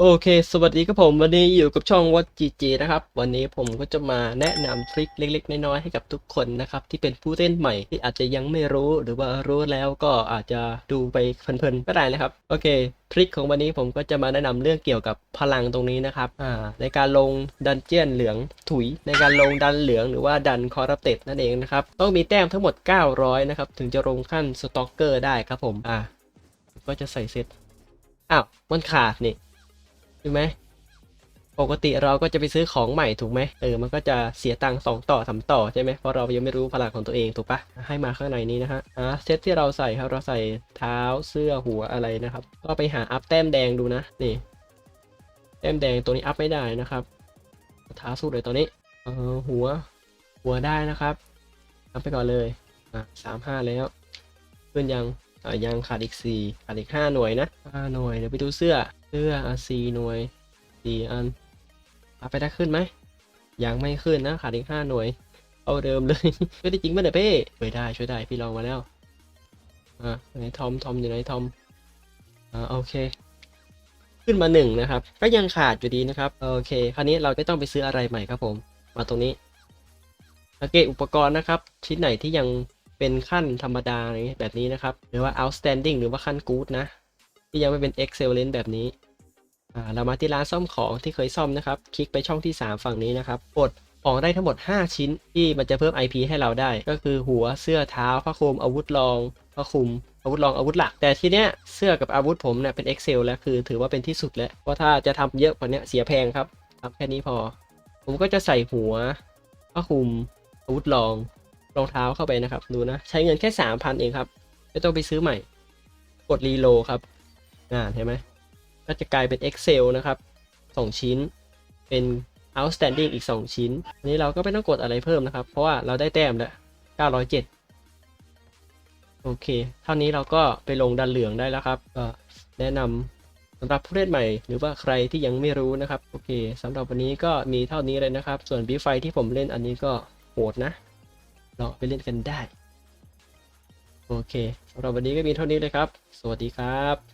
โอเค สวัสดีครับผม วันนี้อยู่กับช่องวัดจีจีนะครับ วันนี้ผมก็จะมาแนะนำทริคเล็ก ๆ น้อยๆให้กับทุกคนนะครับ ที่เป็นผู้เล่นใหม่ที่อาจจะยังไม่รู้หรือว่ารู้แล้วก็อาจจะดูไปเพลินๆก็ได้นะครับ โอเค ทริคของวันนี้ผมก็จะมาแนะนำเรื่องเกี่ยวกับพลังตรงนี้นะครับอ่าในการลงดันเจียนเหลืองถุย ในการลงดันเหลืองหรือว่าดันคอร์รัปเต็ดนั่นเองนะครับ ต้องมีแต้มทั้งหมด 900 นะครับ ถึงจะลงขั้นสต็อกเกอร์ได้ครับผมอ่าก็จะใส่เซตอ้าวมันขาดนี่ ใช่ไหมปกติเราก็จะไปซื้อของใหม่ถูกไหมเออมันก็จะเสียตังค์สองต่อสามต่อใช่ไหมเพราะเรายังไม่รู้พลังของตัวเองถูกปะให้มาข้างในนี้นะฮะอ่าเซตที่เราใส่ครับเราใส่เท้าเสื้อหัวอะไรนะครับ ก็ไปหาอัพแต้มแดงดูนะนี่แต้มแดงตัวนี้อัพไม่ได้นะครับเท้าสู้เลยตัวนี้เออหัวหัวได้นะครับอัพไปก่อนเลยอะสามห้าแล้วขึ้นยัง อ่ายังขาดอีกสี่ขาดอีกห้าหน่วยนะห้าหน่วยเดี๋ยวไปดูเสื้อเสื้ออะสี่หน่วยสี่อันเอาไปได้ขึ้นไหมยังไม่ขึ้นนะขาดอีกห้าหน่วยเอาเดิมเลยช่วยได้จริงไหมเนี่ยเป้ช่วยได้ช่วยได้พี่ลองมาแล้วอ่าไหนทอมทอมอยู่ไหนทอมอ่าโอเค ขึ้นมาหนึ่งนะครับ ก็ยังขาดอยู่ดีนะครับโอเค คราวนี้เราไม่ต้องไปซื้ออะไรใหม่ครับผม มาตรงนี้สังเกตอุปกรณ์นะครับ ชิ้นไหนที่ยัง เป็นขั้นธรรมดาอะไรเงี้ยแบบนี้นะครับ หรือว่า outstanding หรือว่าขั้น good นะ ที่ยังไม่เป็น excellent แบบนี้เรามาที่ร้านซ่อมของที่เคยซ่อมนะครับ คลิกไปช่องที่ 3 ฝั่งนี้นะครับกดของได้ทั้งหมด 5 ชิ้นที่มันจะเพิ่ม IP ให้เราได้ ก็คือหัวเสื้อเท้าผ้าคลุมอาวุธรองผ้าคลุม อาวุธรองอาวุธหลัก แต่ทีเนี้ยเสื้อกับอาวุธผมเนี่ยเป็น Excel แล้วคือถือว่าเป็นที่สุดแล้วเพราะถ้าจะทำเยอะกว่านี้เสียแพงครับทำแค่นี้พอ ผมก็จะใส่หัวผ้าคลุมอาวุธรอง รองเท้าเข้าไปนะครับ ดูนะ ใช้เงินแค่3,000เองครับ ไม่ต้องไปซื้อใหม่ กดรีโลครับ อ่าเห็นไหมก็จะกลายเป็น Excel นะครับ 2 ชิ้น เป็น outstanding อีก 2 ชิ้น อันนี้เราก็ไม่ต้องกดอะไรเพิ่มนะครับ เพราะว่าเราได้แต้มแล้ว 907 โอเค เท่านี้เราก็ไปลงดันเหลืองได้แล้วครับ ก็แนะนำสำหรับผู้เล่นใหม่ หรือว่าใครที่ยังไม่รู้นะครับ โอเคสำหรับวันนี้ก็มีเท่านี้เลยนะครับ ส่วนบีไฟที่ผมเล่นอันนี้ก็โหดนะ ลองไปเล่นกันได้ โอเคสำหรับวันนี้ก็มีเท่านี้เลยครับ สวัสดีครับ